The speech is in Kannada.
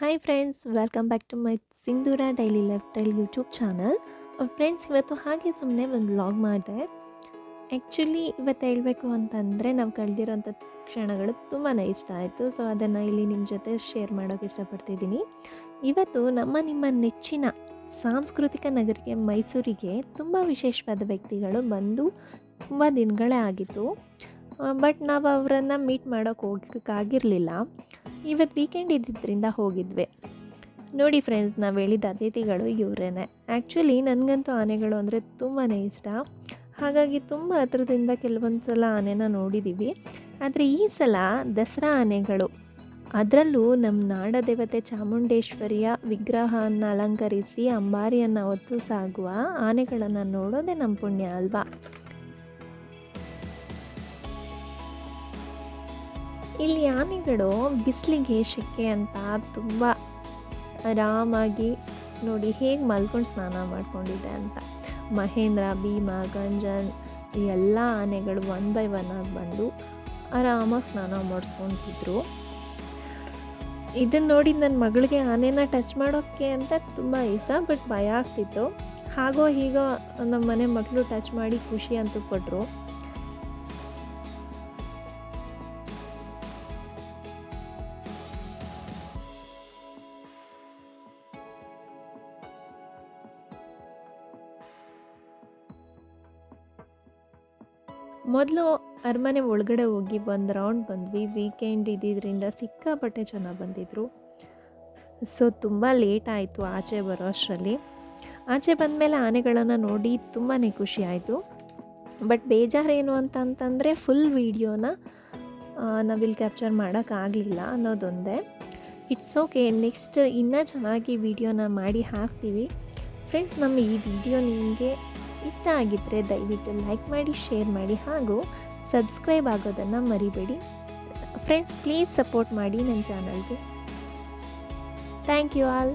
Hi friends welcome back to my Sindhura daily lifestyle YouTube channel friends ಇವತ್ತು ಹಾಗೆ ಸುಮ್ಮನೆ ಒಂದು ವ್ಲಾಗ್ ಮಾಡಿದೆ. ಆ್ಯಕ್ಚುಲಿ ಇವತ್ತು ಹೇಳಬೇಕು ಅಂತಂದರೆ ನಾವು ಕಳೆದಿರೋಂಥ ಕ್ಷಣಗಳು ತುಂಬಾ ಇಷ್ಟ ಆಯಿತು. ಸೊ ಅದನ್ನು ಇಲ್ಲಿ ನಿಮ್ಮ ಜೊತೆ ಶೇರ್ ಮಾಡೋಕ್ಕೆ ಇಷ್ಟಪಡ್ತಿದ್ದೀನಿ. ಇವತ್ತು ನಮ್ಮ ನಿಮ್ಮ ನೆಚ್ಚಿನ ಸಾಂಸ್ಕೃತಿಕ ನಗರಿಗೆ ಮೈಸೂರಿಗೆ ತುಂಬ ವಿಶೇಷವಾದ ವ್ಯಕ್ತಿಗಳು ಬಂದು ತುಂಬ ದಿನಗಳೇ ಆಗಿತ್ತು ಬಟ್ ನಾವು ಅವರನ್ನು ಮೀಟ್ ಮಾಡೋಕ್ಕೆ ಹೋಗೋಕ್ಕಾಗಿರಲಿಲ್ಲ ಇವತ್ತು ವೀಕೆಂಡ್ ಇದ್ದಿದ್ದರಿಂದ ಹೋಗಿದ್ವಿ. ನೋಡಿ ಫ್ರೆಂಡ್ಸ್ ನಾವು ಹೇಳಿದ ಅತಿಥಿಗಳು ಇವರೇನೆ. ಆ್ಯಕ್ಚುಲಿ ನನಗಂತೂ ಆನೆಗಳು ಅಂದರೆ ತುಂಬಾ ಇಷ್ಟ. ಹಾಗಾಗಿ ತುಂಬ ಹತ್ರದಿಂದ ಕೆಲವೊಂದು ಸಲ ಆನೆನ ನೋಡಿದ್ದೀವಿ ಆದರೆ ಈ ಸಲ ದಸರಾ ಆನೆಗಳು. ಅದರಲ್ಲೂ ನಮ್ಮ ನಾಡದೇವತೆ ಚಾಮುಂಡೇಶ್ವರಿಯ ವಿಗ್ರಹವನ್ನು ಅಲಂಕರಿಸಿ ಅಂಬಾರಿಯನ್ನು ಹೊತ್ತು ಸಾಗುವ ಆನೆಗಳನ್ನು ನೋಡೋದೇ ನಮ್ಮ ಪುಣ್ಯ ಅಲ್ವಾ? ಇಲ್ಲಿ ಆನೆಗಳು ಬಿಸಿಲಿಗೆ ಶೆಕೆ ಅಂತ ತುಂಬ ಆರಾಮಾಗಿ ನೋಡಿ ಹೇಗೆ ಮಲ್ಕೊಂಡು ಸ್ನಾನ ಮಾಡ್ಕೊಂಡಿದೆ ಅಂತ. ಮಹೇಂದ್ರ, ಭೀಮ, ಗಂಜನ್ ಎಲ್ಲ ಆನೆಗಳು ಒನ್ ಬೈ ಒನ್ ಆಗಿ ಬಂದು ಆರಾಮಾಗಿ ಸ್ನಾನ ಮಾಡಿಸ್ಕೊತಿದ್ರು. ಇದನ್ನು ನೋಡಿ ನನ್ನ ಮಗಳಿಗೆ ಆನೆನ ಟಚ್ ಮಾಡೋಕ್ಕೆ ಅಂತ ತುಂಬ ಇಷ್ಟ ಬಟ್ ಭಯ ಆಗ್ತಿತ್ತು. ಹಾಗೋ ಹೀಗೋ ನಮ್ಮ ಮನೆ ಮಕ್ಕಳು ಟಚ್ ಮಾಡಿ ಖುಷಿ ಅಂತ ಪಟ್ಟರು ಮೊದಲು ಅರಮನೆ ಒಳಗಡೆ ಹೋಗಿ ಒಂದು ರೌಂಡ್ ಬಂದ್ವಿ. ವೀಕೆಂಡ್ ಇದ್ದಿದ್ದರಿಂದ ಸಿಕ್ಕಾಪಟ್ಟೆ ಜನ ಬಂದಿದ್ದರು ಸೊ ತುಂಬ ಲೇಟ್ ಆಯಿತು ಆಚೆ ಬರೋ ಅಷ್ಟರಲ್ಲಿ. ಆಚೆ ಬಂದಮೇಲೆ ಆನೆಗಳನ್ನು ನೋಡಿ ತುಂಬಾ ಖುಷಿ ಆಯಿತು. ಬಟ್ ಬೇಜಾರೇನು ಅಂತಂತಂದರೆ ಫುಲ್ ವೀಡಿಯೋನ ನಾವಿಲ್ಲಿ ಕ್ಯಾಪ್ಚರ್ ಮಾಡೋಕ್ಕಾಗಲಿಲ್ಲ ಅನ್ನೋದೊಂದೇ. ಇಟ್ಸ್ ಓಕೆ ನೆಕ್ಸ್ಟ್ ಇನ್ನೂ ಚೆನ್ನಾಗಿ ವೀಡಿಯೋನ ಮಾಡಿ ಹಾಕ್ತೀವಿ. ಫ್ರೆಂಡ್ಸ್ ನಮ್ಮ ಈ ವಿಡಿಯೋ ನಿಮಗೆ ಇಷ್ಟ ಆಗಿದ್ದರೆ ದಯವಿಟ್ಟು ಲೈಕ್ ಮಾಡಿ, ಶೇರ್ ಮಾಡಿ ಹಾಗೂ ಸಬ್ಸ್ಕ್ರೈಬ್ ಆಗೋದನ್ನು ಮರಿಬೇಡಿ. ಫ್ರೆಂಡ್ಸ್ ಪ್ಲೀಸ್ ಸಪೋರ್ಟ್ ಮಾಡಿ ನನ್ನ ಚಾನಲ್ಗೆ ಥ್ಯಾಂಕ್ ಯು ಆಲ್